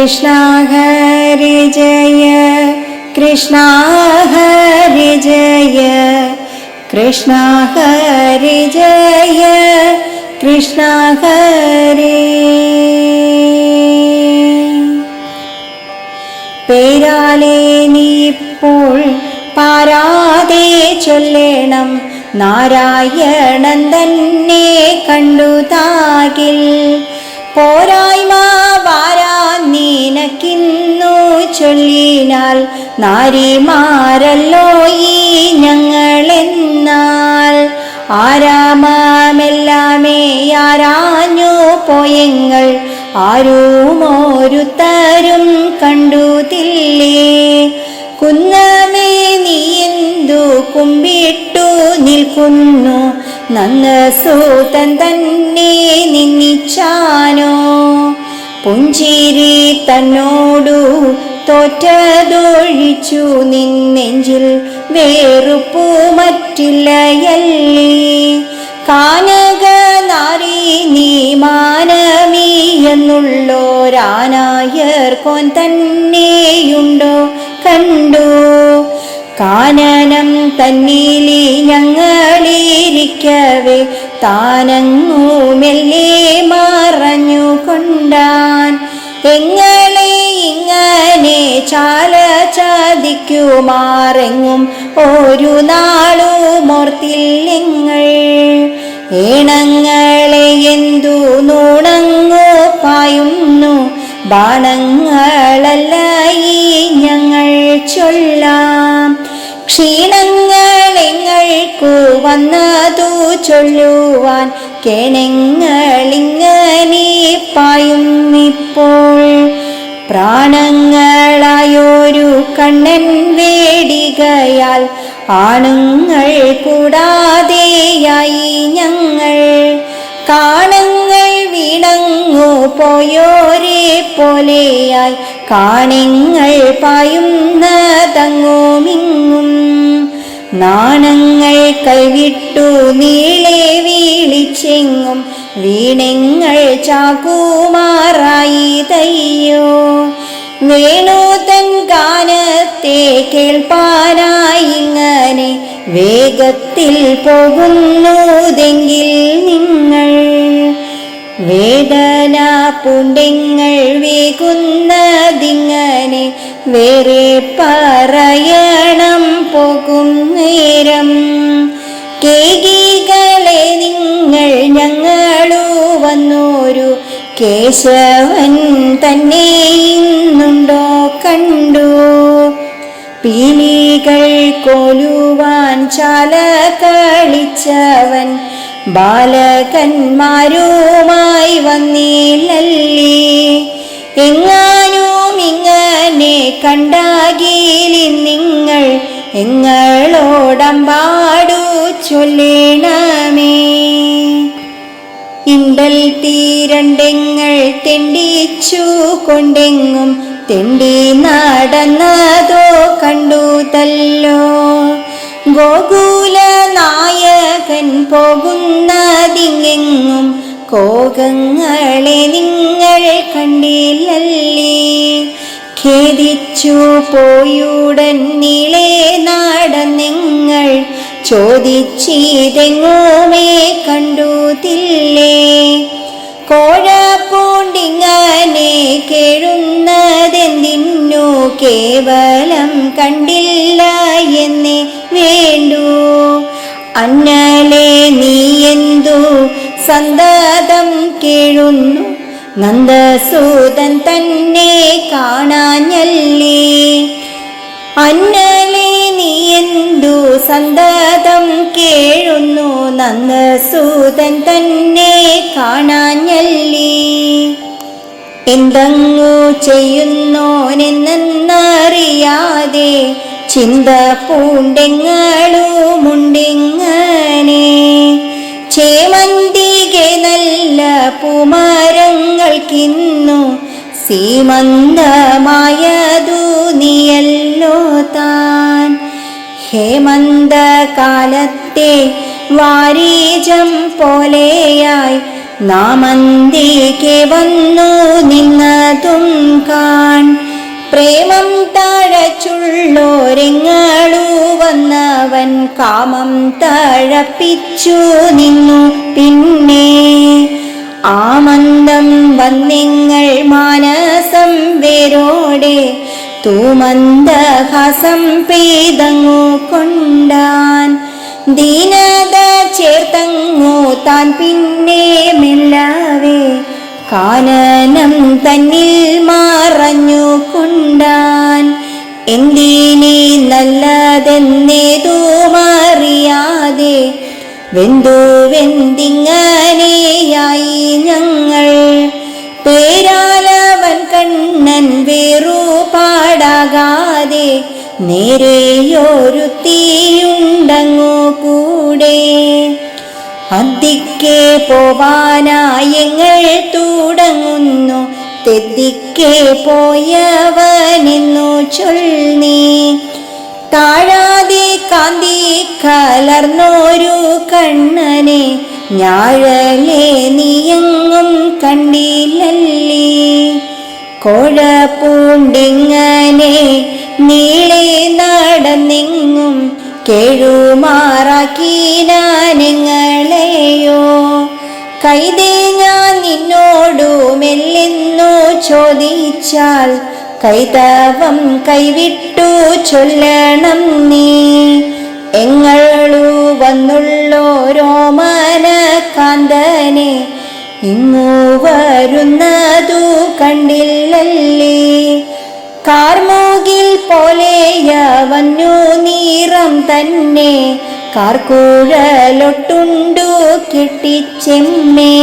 കൃഷ്ണ ഹരി ജയ കൃഷ്ണ ഹരി ജയ കൃഷ്ണ ഹരി ജയ കൃഷ്ണ ഹരി. പേരാലേ നീ ഇപ്പോൾ പാരാതെ ചൊല്ലണം നാരായണൻ തന്നെ കണ്ടു താകിൽ. പോരായ്മ ചൊല്ലിനാൽ നാരിമാരല്ലോ ഈ ഞങ്ങളെന്നാൽ. ആരാമാമെല്ലാമേ ആരാഞ്ഞു പോയെങ്ങൾ. ആരുമോരുത്തരും കണ്ടുതില്ലേ കുന്നമേ നീ എന്തു കുമ്പിട്ടു നിൽക്കുന്നു. നന്ദസൂതൻ തന്നെ നിന്നിച്ചാനോ. പുഞ്ചിരി തന്നോടു തോറ്റതൊഴിച്ചു നിന്നെഞ്ചിൽ വേറുപ്പു മറ്റില്ലയല്ലേ കാനക നാരി നീ മാനമീ എന്നുള്ളോരാനായർക്കോൻ തന്നെയുണ്ടോ കണ്ടു. കാനനം തന്നിലി ഞങ്ങളിരിക്കവേ താനങ്ങു മറഞ്ഞു കൊണ്ടാൻ എങ്ങളെ ഇങ്ങനെ ചാല ചതിക്കുമാറെങ്ങും ഒരു നിങ്ങൾ ഏണങ്ങളെ എന്തു നൂണങ്ങോ പായുന്നു. ബാണങ്ങളല്ല ഈ ഞങ്ങൾ ചൊല്ലാം. ക്ഷീണങ്ങളെങ്ങൾക്കു വന്നതു ചൊല്ലുവാൻ കേണങ്ങളിങ്ങനെ പായുന്നിപ്പോൾ. പ്രാണങ്ങളായൊരു കണ്ണൻ വേടികയാൽ ആണുങ്ങൾ കൂടാതെയായി ഞങ്ങൾ. കാണങ്ങൾ വീണങ്ങു പോയോരെ പോലെയായി കാണിങ്ങൾ പായുന്നതങ്ങുമിങ്ങും. നാണങ്ങൾ കൈവിട്ടു നീളെ വീളിച്ചെങ്ങും. വീണങ്ങൾ ചാക്കുമാറായി തയ്യോ? വേണുതൻ ഗാനത്തെ കേൾപ്പാനായി ഇങ്ങനെ വേഗത്തിൽ പോകുന്നുതെങ്കിൽ നിങ്ങൾ. വേദന പുണ്യങ്ങൾ വേകുന്നതിങ്ങനെ വേറെ പറയണം പോകും നേരം. വന്നോരു കേശവൻ തന്നെ ഇന്നുണ്ടോ കണ്ടു? പീലികൾ കൊലുവാൻ ചാല കളിച്ചവൻ ബാലകന്മാരുമായി വന്നില്ലല്ലേ എങ്ങാനും ഇങ്ങനെ കണ്ടാകിലി നിങ്ങൾ എങ്ങളോടമ്പാടു ചൊല്ലേണമേ ഇണ്ടൽ തീരണ്ടെങ്ങൾ തെണ്ടിച്ചു കൊണ്ടെങ്ങും തെണ്ടി നടന്നതോ കണ്ടു തല്ലോ. ഗോകുല നായകൻ പോകുന്നതിങ്ങെങ്ങും കോകങ്ങളെ നിങ്ങൾ കണ്ടില്ലല്ലേ. ഖേദിച്ചു പോയുടൻ നീളെ നടന്നെങ്ങൾ ചോദിച്ചിതെങ്ങുമേ കണ്ടുതില്ലേ? കോഴപ്പൂണ്ടിങ്ങനെ കേഴുന്നതെന്തിന്നു കേവലം കണ്ടില്ല എന്നെ വേണ്ടു. അന്നലെ നീ എന്തു സന്തതം കേഴുന്നു? നന്ദസൂതൻ തന്നെ കാണാഞ്ഞല്ലേ? അന്നലെ നീ എന്തു സന്തതം കേഴുന്നു നന്ദസൂതൻ തന്നെ കാണാഞ്ഞല്ലി. എന്തങ്ങു ചെയ്യുന്നോനെന്നറിയാതെ ചിന്ത പൂണ്ടെങ്ങളുമുണ്ടിങ്ങനെ. ചേമന്തികെ നല്ല പൂമരങ്ങൾക്കിന്നു സീമന്തമായതു നീയല്ലോ താൻ ഹേമന്തകാലത്തെ വാരീജം പോലെയായി നാമന്തിക്ക് വന്നു നിന്നതും കാൺ. പ്രേമം താഴച്ചുള്ളോരെങ്ങളു വന്നവൻ കാമം തഴപ്പിച്ചു നിന്നു പിന്നെ. ആമന്ദം വന്നിങ്ങൾ മാനസം വേരോടെ തൂമന്ദഹാസം പെയ്തങ്ങു കൊണ്ടാൻ. ദീനത ചേർത്തങ്ങു താൻ പിന്നെ മെല്ലവേ കാനനം തന്നിൽ മറഞ്ഞു കൊണ്ടാൻ. എന്തിനെ നല്ലതെന്നേ മാറിയാതെ വെന്തു വെന്തിങ്ങനെയായി ഞങ്ങൾ പേരാലവൻ വേറുപാടാകാതെ നേരെയൊരു തീയുണ്ടങ്ങോ കൂടെ? അന്തിക്കെ പോവാനായങ്ങൾ തുടങ്ങുന്നു. തെദ്ദിക്കെ പോയവനെന്നു ചൊല്ലി. താഴാതെ കാന്തി കലർന്നോരു കണ്ണനെ ഞാഴലേ നീയെങ്ങും കണ്ടില്ലല്ലേ? കോഴപ്പൂണ്ടിങ്ങനെ നീളെ നടന്നെങ്ങും കേഴുമാറാക്കീനാനെങ്ങളെയോ കൈതേ ഞാൻ നിന്നോടു മെല്ലെന്നു ചോദിച്ചാൽ കൈതവം കൈവിട്ടു ചൊല്ലണം നീ. എങ്ങളു വന്നുള്ളോ രോമാന കാന്തനെ ഇങ്ങു വരുന്നതു കണ്ടില്ലല്ലേ? കാർമൂകിൽ പോലെയവന്നു നീറം തന്നെ. കാർക്കുഴലൊട്ടുണ്ടു കെട്ടിച്ചെമ്മേ.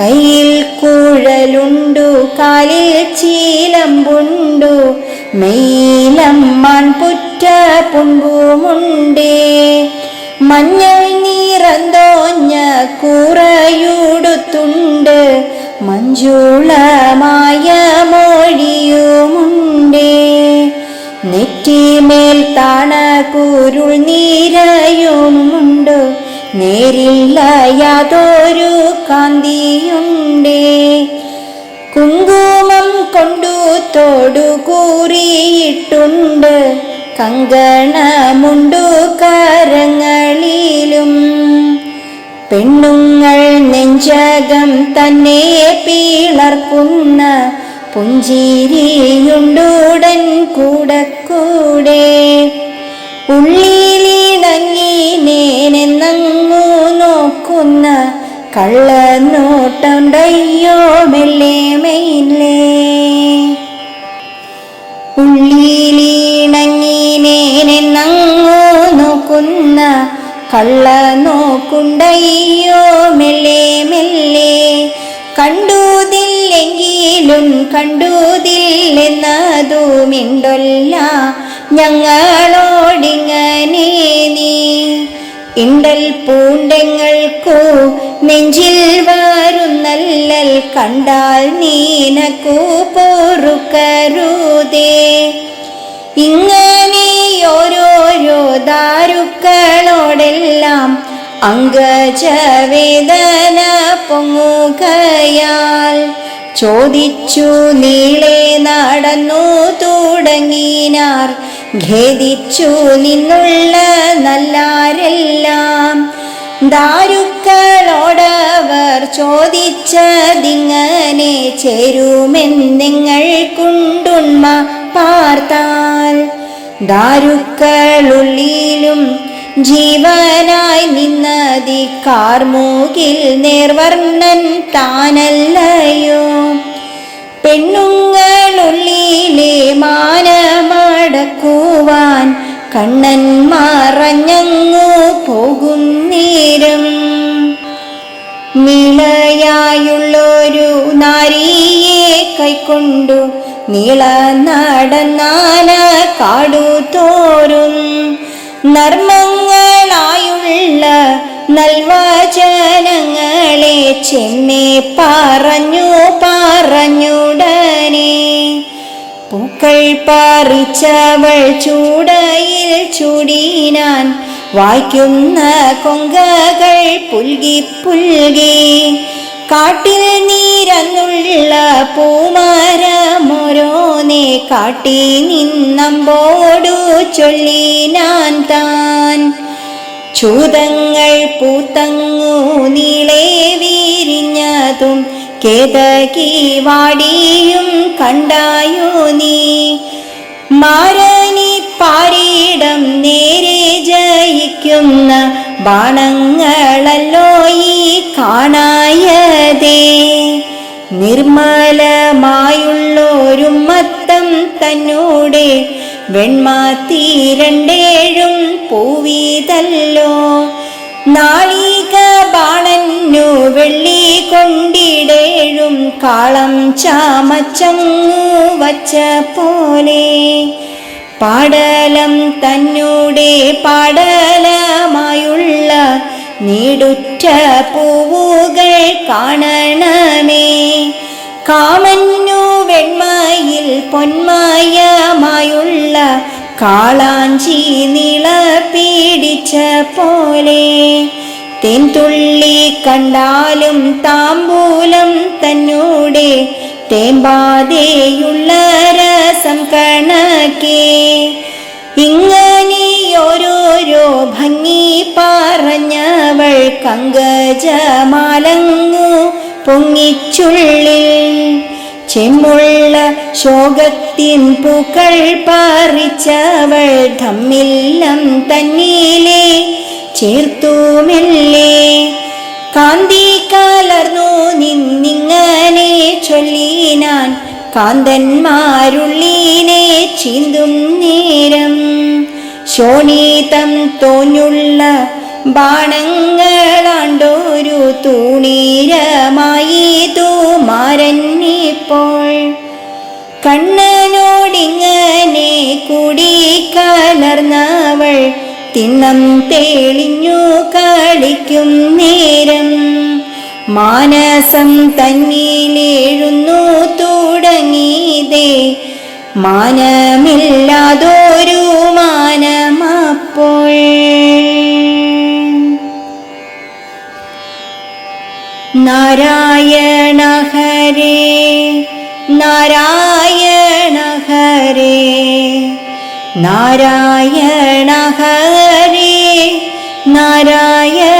കയ്യിൽ കുഴലുണ്ടു കാലിൽ ചീലമ്പുണ്ടു. മെയിലമ്മാൻ പുറ്റ പുമ്പുമുണ്ടേ മഞ്ഞൾ നീറന്തോഞ്ഞ കൂറയുടുത്തുണ്ട്. മഞ്ജുളമായ മൊഴിയുമുണ്ടേ. നെറ്റിമേൽ താണ കുരുൾ നീരയുമുണ്ട്. നേരില്ല യാതൊരു കാന്തിയുണ്ടേ. കുങ്കുമം കൊണ്ടു തോടു കൂറിയിട്ടുണ്ട് കങ്കണമുണ്ടു കരങ്ങളിലും. പെണ്ണുങ്ങൾ നെഞ്ചകം തന്നെ പിളർക്കുന്ന പുഞ്ചിരിയുണ്ടൂടൻ കൂടെ കൂടെ ഉള്ളിലിണങ്ങിനേനെന്നങ്ങു നോക്കുന്ന കള്ളനോട്ടുണ്ടയ്യോ മെല്ലേ മെയിലേ ഉള്ളിലിണങ്ങിനേനെന്നങ്ങു കള്ള നോക്കുണ്ടയ്യോ മെല്ലെ മെല്ലെ. കണ്ടുതില്ലെങ്കിലും കണ്ടുതില്ലെന്നതു മിണ്ടൊല്ല ഞങ്ങളോടിങ്ങനെ നീ. ഇണ്ടൽ പൂണ്ടെങ്ങൾക്കു നെഞ്ചിൽ വരുന്നല്ലൽ കണ്ടാൽ നീനക്കു പൊറുക്കരുതേ. ഇങ്ങനെ ദാരുക്കളോടെല്ലാം അംഗജവേദന പൊങ്ങുകയാൽ ചോദിച്ചു നീളെ നടന്നു തുടങ്ങിനാർ? ഖേദിച്ചു നിന്നുള്ള നല്ലാരെല്ലാം? ദാരുക്കളോടവർ ചോദിച്ചതിങ്ങനെ ചേരുമെന്നിങ്ങൾ കൊണ്ടുണ്മ പാർത്താൽ ദാരുക്കളുള്ളിലും ജീവനായി നിന്നതി കാർമൂകിൽ നേർവർണൻ താനല്ലയോ? പെണ്ണുങ്ങളുള്ളിലെ മാനമടക്കുവാൻ കണ്ണൻ മറഞ്ഞങ്ങു പോകും നേരം. നിളയായുള്ളൊരു നാരിയെ കൈക്കൊണ്ടു നീള നടന്നാന കാടു തോറും നർമ്മങ്ങളായുള്ള നൽവചനങ്ങളെ ചെമ്മെ പറഞ്ഞു പറഞ്ഞുടനെ. പൂക്കൾ പറിച്ചവൾ ചൂടയിൽ ചൂടിനാൻ വായിക്കുന്ന കൊങ്കകൾ പുൽകി പുൽകി കാട്ടിൽ നീരന്നുള്ള പൂമരമൊരോനെ കാട്ടി നിന്നമ്പോടു ചൊല്ലി നാൻ താൻ. ചൂതങ്ങൾ പൂത്തങ്ങു നീളെ വിരിഞ്ഞതും കേതകി വാടിയും കണ്ടായോ നീ? മാരണി പാരിടം നേരെ ജയിക്കുന്ന ബാണങ്ങളല്ലോ ഈ കാണായതേ. നിർമ്മലമായുള്ളൊരു മത്തം തന്നൂടെ വെൺമാത്തിരണ്ടേഴും പൂവീതല്ലോ. നാളിക ബാണന്നു വെള്ളി കൊണ്ടിടേഴും കാളം ചാമച്ചങ്ങു വച്ച പോലെ പാടലം തന്നൂടെ പാടലമായുള്ള നീടുറ്റ പൂവുകൾ കാണണമേ. കാമന്നു വെൺമയിൽ പൊന്മയമായുള്ള കാളാഞ്ചി നിള പീഡിച്ച പോലെ തെൻതുള്ളി കണ്ടാലും താമ്പൂലം തന്നൂടെ തേമ്പാതെയുള്ള രസം കണക്കേ. ഇങ്ങനെയോരോരോ ഭംഗി പറഞ്ഞവൾ കങ്കജമാലങ്ങു പൊങ്ങിച്ചുള്ളിൽ. ചെമ്മുള്ള ശോകത്തിൻ പൂക്കൾ പാറിച്ചവൾ ധമ്മില്ലം തന്നിലെ. ചേർത്തുമില്ലേ? കാന്തി കലർന്നു നിന്നിങ്ങനെ ചൊല്ലിനാൻ കാന്തന്മാരുള്ളിനെ ചീന്തും നേരം. ശോണീതം തോഞ്ഞുള്ള ബാണങ്ങളാണ്ടൊരു തൂണീരമായി തൂമാരന്നിപ്പോൾ കണ്ണനോടിങ്ങനെ കൂടി കലർന്നവൾ തിണ്ണം തെളിഞ്ഞു കളിക്കും നേരം. മാനസം തന്നിലേഴുന്നു തുടങ്ങിയതേ. മാനമില്ലാതൊരു മാനമപ്പോൾ. നാരായണ ഹരേ നാരായണ ഹരേ. നാരായണ ഹരി നാരായണ